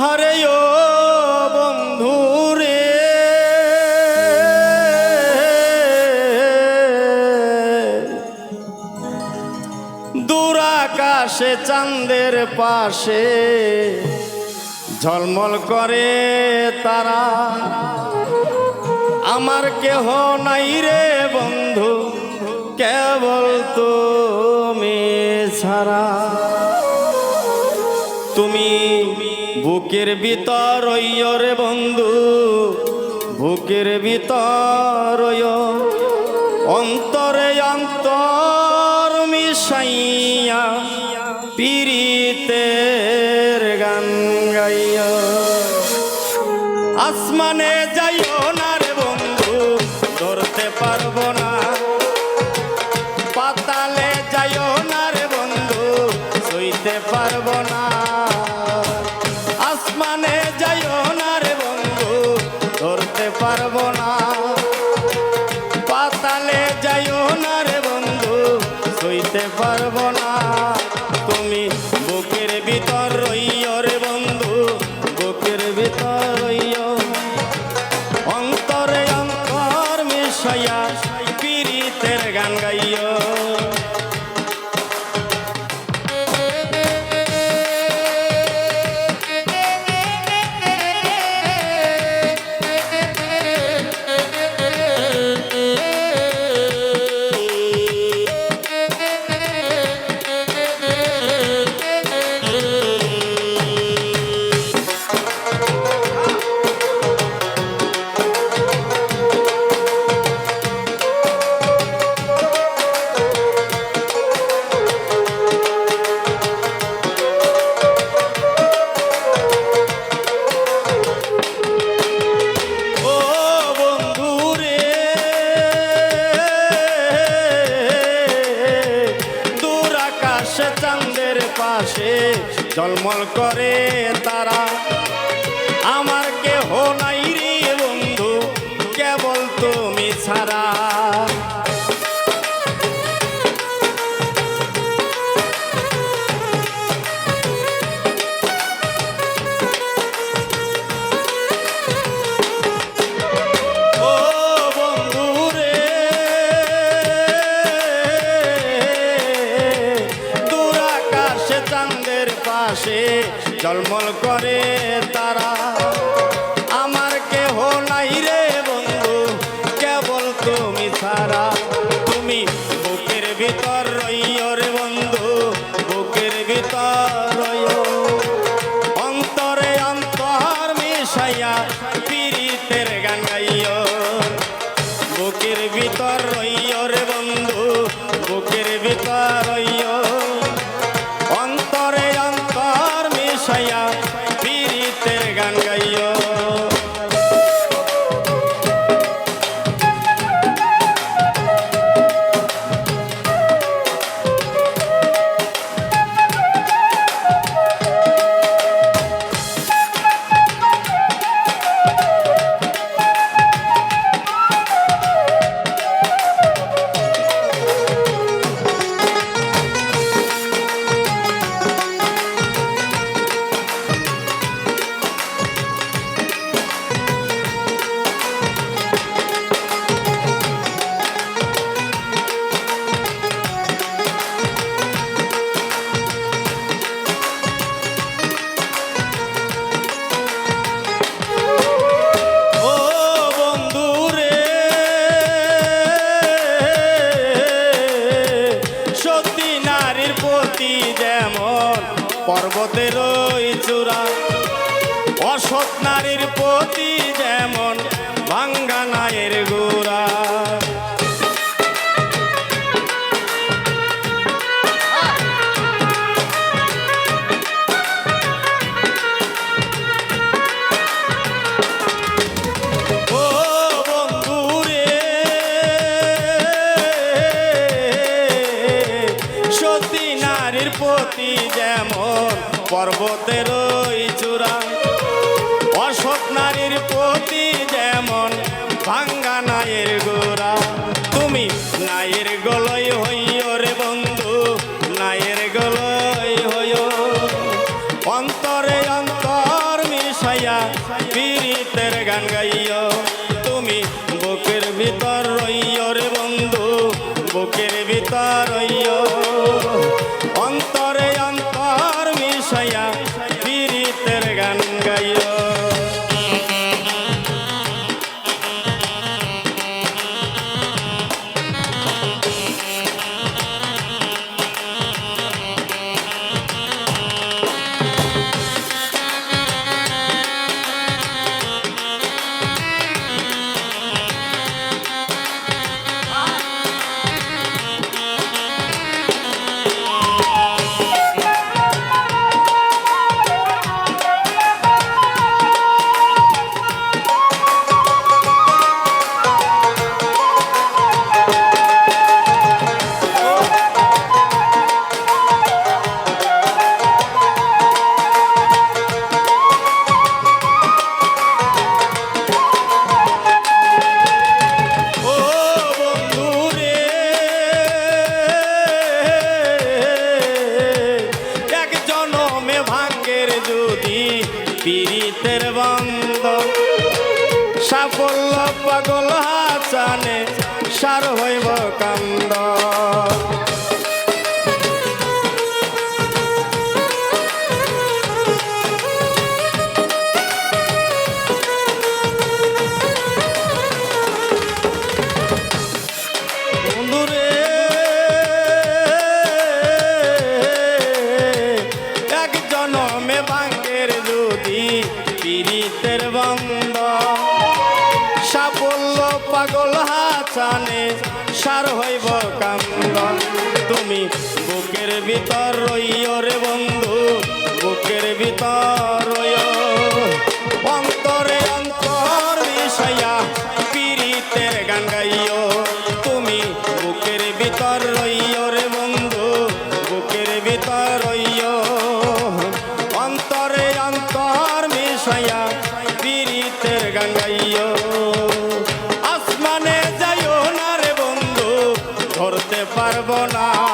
হরে ও বন্ধু রে দূর আকাশে চাঁদের পাশে ঝলমল করে তারা। আমার কেহ নাই রে বন্ধু, কেবল তুমি ছাড়া। তুমি বুকের ভিতর রে বন্ধু, বুকের ভিতর। অন্তরে অন্তর মিশাইয়া পীড়িতের গান গাইয়া আসমানে যাইও না চাঁদের পাশে জলমল করে তারা। আমার কেহ নাই রে বন্ধু কেবল তুমি ছাড়া। পাশে জলমল করে তারা। পর্বতের চূড়া। অসৎ নারীর প্রতি যেমন ভাঙ্গা নায়ের গোড়া। ও যেমন পর্বতের ওই চূড়া অসৎ নারীর প্রতি যেমন ভাঙ্গা বুকের ভিতর অন্তরে অন্তর মিশয়া সাফল্য পাগল হাসানে সার হইব কান্দ হাসানে সার হইব কান্দন। তুমি বুকের ভিতর রইয় রে বন্ধু, বুকের ভিতর রইয় অন্তরে অন্তর বিষয়া পীড়িতের গান গাইও। পারব না।